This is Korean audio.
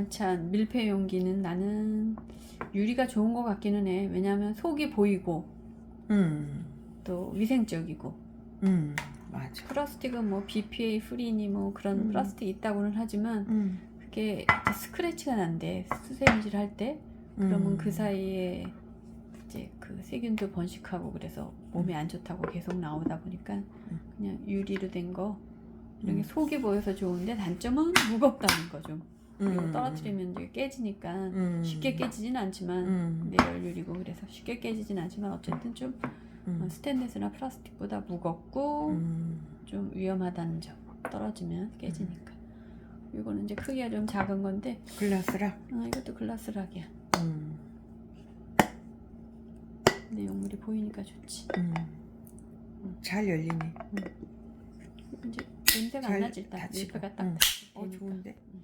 반찬 밀폐 용기는 나는 유리가 좋은 것 같기는 해. 왜냐하면 속이 보이고 음, 또 위생적이고 음, 맞아. 플라스틱은 뭐 BPA 프리니 뭐 그런 음. 플라스틱 있다고는 하지만 음, 그게 스크래치가 난대 수세미질 할 때 그러면 음. 그 사이에 이제 그 세균도 번식하고 그래서 몸에 안 좋다고 계속 나오다 보니까 그냥 유리로 된 거 이런 게 음. 속이 보여서 좋은데 단점은 무겁다는 거죠. 그리고 음. 떨어뜨리면 이제 깨지니까 음. 쉽게 깨지진 않지만 음. 내열유리고 그래서 쉽게 깨지진 않지만 어쨌든 좀 음. 어, 스테인레스나 플라스틱보다 무겁고 음. 좀 위험하다는 점 떨어지면 깨지니까 이거는 이제 크기가 좀 작은 건데 글라스라. 아, 이것도 글라스락이야 음. 내용물이 보이니까 좋지 음. 잘 열리네. 이제 냄새가 안 잘 나지 일단 닫히고. 밀폐가 딱 응. 되니까. 어 좋은데. 응.